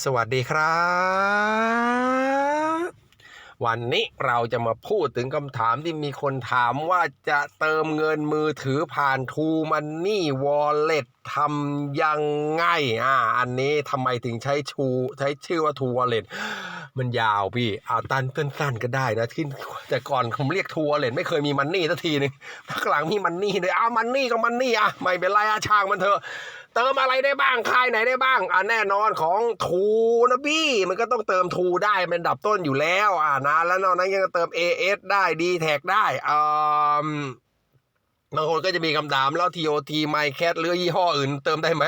สวัสดีครับ วันนี้เราจะมาพูดถึงคำถามที่มีคนถามว่าจะเติมเงินมือถือผ่านทูมันนี่วอลเล็ตทำยังไงอ่าอันนี้ทำไมถึงใช้ชูใช้ชื่อว่าทูวอลเล็ มันยาวพี่เอาตันสั้นๆก็ได้นะที่แต่ก่อนผมเรียก True Wallet ไม่เคยมีมันนี่สักทีนึงพักหลังมีมันนี่เลยอ้าวมันนี่ก็มันนี่อะไม่เป็นไรอะช่างมันเถอะเติมอะไรได้บ้างค่ายไหนได้บ้างอ่าแน่นอนของทูนะพี่มันก็ต้องเติมทูได้มันดับต้นอยู่แล้ว อ่านะแล้วนอกนั้นยังเติม AS ได้ดีแท็กได้อ่าบางคนก็จะมีคำถามแล้ว TOT MyCat หรือยี่ห้ออื่นเติมได้ไหม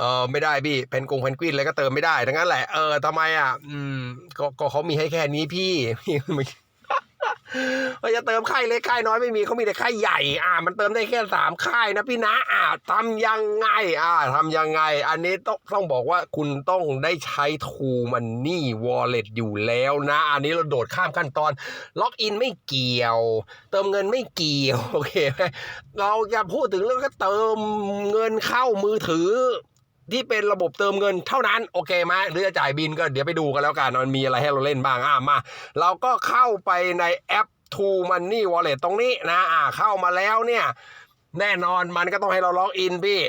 เออไม่ได้พี่เพนกงเพนกวินอะไรก็เติมไม่ได้ทั้งนั้นแหละเออทำไมอะ อืม ก็ก็เขามีให้แค่นี้พี่พี่ไม่ว่าจะเติมค่ายเล็กค่ายน้อยไม่มีเขามีแต่ค่ายใหญ่ อ่า มันเติมได้แค่สามค่ายนะพี่นะ อ่าทำยังไง อ่าทำยังไง อันนี้ต้องต้องบอกว่าคุณต้องได้ใช้ทูมันนี่วอลเล็ตอยู่แล้วนะ อันนี้เราโดดข้ามขั้นตอน ล็อกอินไม่เกี่ยว เติมเงินไม่เกี่ยว โอเคไหมเราจะพูดถึงเรื่องก็เติมเงินเข้ามือถือ ที่เป็นระบบเติมเงินเท่านั้นโอเคไหมหรือจะจ่ายบินก็เดี๋ยวไปดูกันแล้วกันมันมีอะไรให้เราเล่นบ้างอ่ามา เราก็เข้าไปในแอป True Money Wallet ตรงนี้นะอ่าเข้ามาแล้วเนี่ย แน่นอนมันก็ต้องให้เราล็อกอินพี่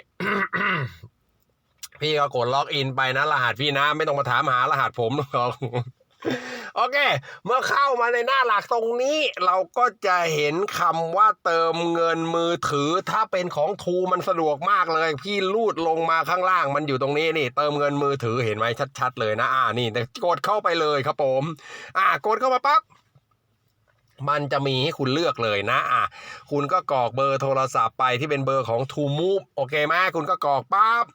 พี่ก็กดล็อกอินไปนะ รหัสพี่นะ ไม่ต้องมาถามหารหัสผมหรอก โอเค เมื่อเข้ามาในหน้าหลักตรงนี้ เราก็จะเห็นคำว่าเติมเงินมือถือ ถ้าเป็นของทูมันสะดวกมากเลย พี่ลูดลงมาข้างล่างมันอยู่ตรงนี้นี่ เติมเงินมือถือเห็นไหมชัด ๆ เลยนะ อ่านี่กดเข้าไปเลยครับผม อ่ากดเข้ามาปั๊บมันจะมีให้คุณเลือกเลยนะอะคุณก็กรอกเบอร์โทรศัพท์ไปที่เป็นเบอร์ของ t o Move โอเคไหมคุณก็กรอกปั๊บ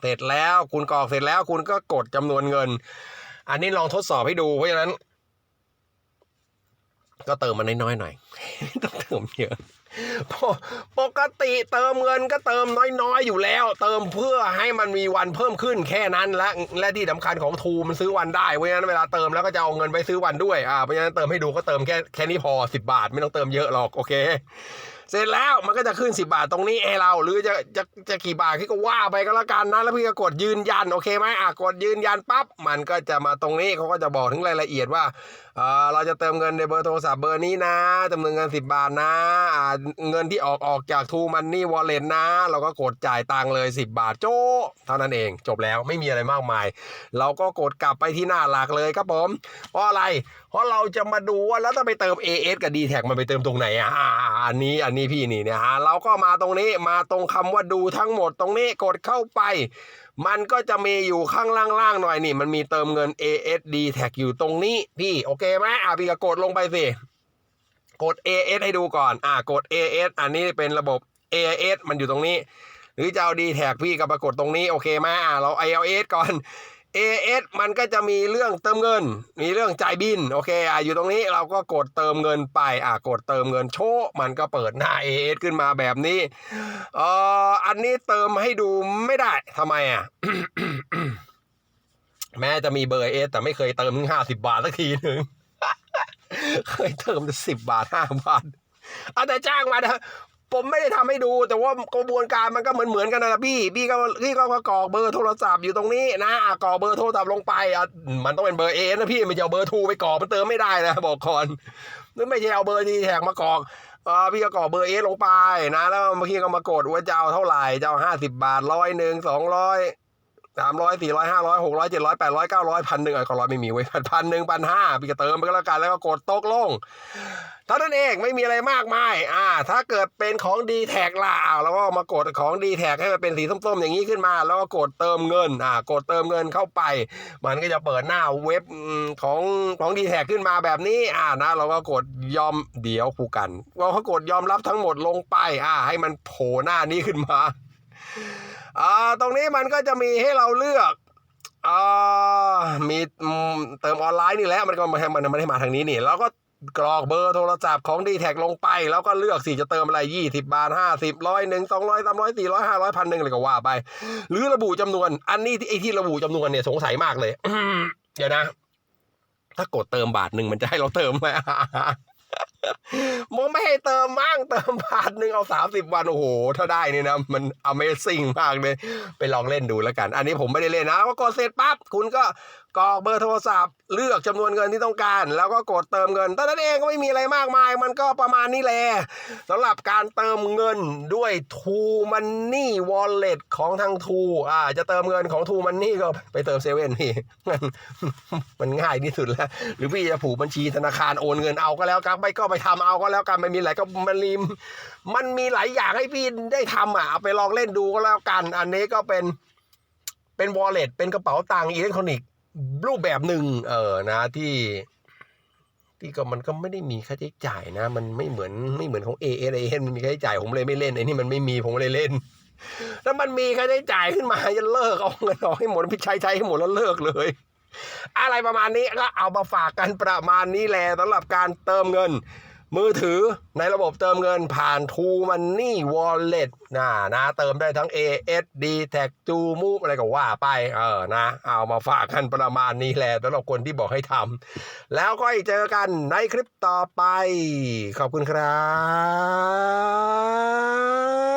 เสร็จแล้วคุณกรอกเสร็จแล้วคุณก็กดจำนวนเงิน อันนี้ลองทดสอบให้ดู เพราะฉะนั้น ก็เติมมันน้อยๆหน่อยต้องเติมเยอะปกติเติมเงินก็เติมน้อยๆอยู่แล้ว เติมเพื่อให้มันมีวันเพิ่มขึ้นแค่นั้นและและที่สำคัญของทูมันซื้อวันได้เพราะฉะนั้นเวลาเติมแล้วก็จะเอาเงินไปซื้อวันด้วยอ่าเพราะฉะนั้นเติมให้ดูก็เติมแค่แค่นี้พอ10บาท ไม่ต้องเติมเยอะหรอกโอเค เสร็จแล้วมันก็จะขึ้น 10 บาทตรงนี้ให้เรา หรือจะจะจะกี่บาทพี่ก็ว่าไปก็แล้วกันนะแล้วพี่ก็กดยืนยันโอเคไหมอะกดยืนยันปั๊บมันก็จะมาตรงนี้เขาก็จะบอกถึงรายละเอียดว่าเออเราจะเติมเงินในเบอร์โทรศัพท์เบอร์นี้นะจำนวนเงิน 10 บาทนะอ่าเงินที่ออกออกจากทูมันนี่วอลเล็ตนะ เราก็กดจ่ายตังเลย 10 บาทโจ้เท่านั้นเองจบแล้วไม่มีอะไรมากมาย เราก็กดกลับไปที่หน้าหลักเลยครับผมเพราะอะไรเพราะเราจะมาดูว่าแล้วถ้าไปเติม AS กับ d t แทมันไปเติมตรงไหนอะอันนี้อันนี้พี่นี่เนี่ยฮะเราก็มาตรงนี้มาตรงคำว่าดูทั้งหมดตรงนี้กดเข้าไป มันก็จะมีอยู่ข้างล่างๆหน่อยนี่ มันมีเติมเงิน ASD tag อยู่ตรงนี้พี่โอเคไหมอะพี่ก็กดลงไปสิกด AS ให้ดูก่อนอ่ากด AS อันนี้เป็นระบบ AS มันอยู่ตรงนี้ หรือจะเอา D tag พี่ก็ปรากฏตรงนี้โอเคไหมอะเรา ILS ก่อน AS มันก็จะมีเรื่องเติมเงิน มีเรื่องจ่ายบิน โอเคอะอยู่ตรงนี้เราก็กดเติมเงินไปอะกดเติมเงินโชว์มันก็เปิดหน้า AS ขึ้นมาแบบนี้เอ่ออันนี้เติมให้ดูไม่ได้ทำไมอะแม้จะมีเบอร์ AS แต่ไม่เคยเติมถึงห้าสิบาทสักทีหนึ่งเคยเติมแต่สิบบาทห้าบาทเอาแต่จ้างมานะ ผมไม่ได้ทำให้ดู แต่ว่ากระบวนการมันก็เหมือนเหมือนๆกันนะพี่พี่ก็พี่ก็กรอกเบอร์โทรศัพท์อยู่ตรงนี้นะกรอกเบอร์โทรศัพท์ลงไปอะมันต้องเป็นเบอร์เอนะพี่ไม่ใช่เอาเบอร์ทูไปกรอกมันเติมไม่ได้นะบอกก่อนนึกไม่ใช่เอาเบอร์ดีแท็กมากรอกพี่ก็กรอกเบอร์เอลงไปนะ แล้วเมื่อกี้ก็มากดว่าจะเอาเท่าไหร่จะเอาห้าสิบบาทร้อยหนึ่งสองร้อย สามร้อยสี่ร้อยห้าร้อยหกร้อยเจ็ดร้อยแปดร้อยเก้าร้อยพันหนึ่งอะก็ร้อยไม่มีไว้พันพันหนึ่งพันห้าพี่ก็เติมไปก็แล้วกันแล้วก็กดตกลงเท่านั้นเองไม่มีอะไรมากมายอ่า ถ้าเกิดเป็นของดีแท็กล่ะอ้าวแล้วก็มากดของดีแท็กให้มันเป็นสีส้มๆอย่างนี้ขึ้นมา แล้วก็กดเติมเงินอ่ากดเติมเงินเข้าไป มันก็จะเปิดหน้าเว็บของของดีแท็กขึ้นมาแบบนี้อ่านะเราก็กดยอมเดี๋ยวคู่กันเราก็กดยอมรับทั้งหมดลงไป อ่า ให้มันโผล่หน้านี้ขึ้นมา ตรงนี้มันก็จะมีให้เราเลือกอ่ามีเติมออนไลน์นี่แหละมันก็มันมันไม่ได้มาทางนี้นี่แล้วก็กรอกเบอร์โทรศัพท์ของดีแท็ลงไป แล้วก็เลือกสิจะเติมอะไรยี่สิบาทห้าสิบร้อยหนึ่งสองร้อยสามร้อยสี่ร้อยห้าร้อยพันหนึ่งอะไรก็ว่าไป หรือระบุจำนวน อันนี้ที่ไอ้ที่ระบุจำนวนเนี่ยสงสัยมากเลย เดี๋ยวนะ ถ้ากดเติมบาทหนึ่งมันจะให้เราเติมไหม มึงไม่ให้เติมมั่งเติมบาทหนึ่งเอาสามสิบวัน โอ้โห ถ้าได้นี่นะ มัน Amazing มากเลย ไปลองเล่นดูแล้วกัน อันนี้ผมไม่ได้เล่นนะ ก็กดเสร็จปั๊บ คุณก็ กรอกเบอร์โทรศัพท์ เลือกจำนวนเงินที่ต้องการ แล้วก็กดเติมเงินตอนนั้นเองก็ไม่มีอะไรมากมาย มันก็ประมาณนี้แหละสำหรับการเติมเงินด้วย True Money Wallet ของทาง True อ่าจะเติมเงินของ True Money ก็ไปเติมเซเว่นพี่มันมันง่ายที่สุดแล้ว หรือพี่จะผูกบัญชีธนาคารโอนเงินเอาก็แล้วกันไม่ก็ไปทำเอาก็แล้วกันไม่มีอะไรก็มันมีมันมีหลายอย่างให้พี่ได้ทำอะเอาไปลองเล่นดูก็แล้วกัน อันนี้ก็เป็นเป็น wallet เป็นกระเป๋าตังค์อิเล็กทรอนิกส์ รูปแบบหนึ่งเออนะที่ที่ก็มันก็ไม่ได้มีค่าใช้จ่ายนะ มันไม่เหมือนไม่เหมือนของ A S A N มันมีค่าใช้จ่ายผมเลยไม่เล่นไอ้นี่มันไม่มีผมเลยเล่นถ้ามันมีค่าใช้จ่ายขึ้นมาจะเลิกเอาเงินออกให้หมดพี่ใช้ใช้ให้หมดแล้วเลิกเลย อะไรประมาณนี้ก็เอามาฝากกันประมาณนี้แหละสำหรับการเติมเงิน มือถือในระบบเติมเงินผ่าน True Money Wallet นะนะเติมได้ทั้ง ASD Tag to Move อะไรก็ว่าไปเออนะ เอามาฝากกันประมาณนี้แหละสำหรับคนที่บอกให้ทำแล้วก็เจอกันในคลิปต่อไป ขอบคุณครับ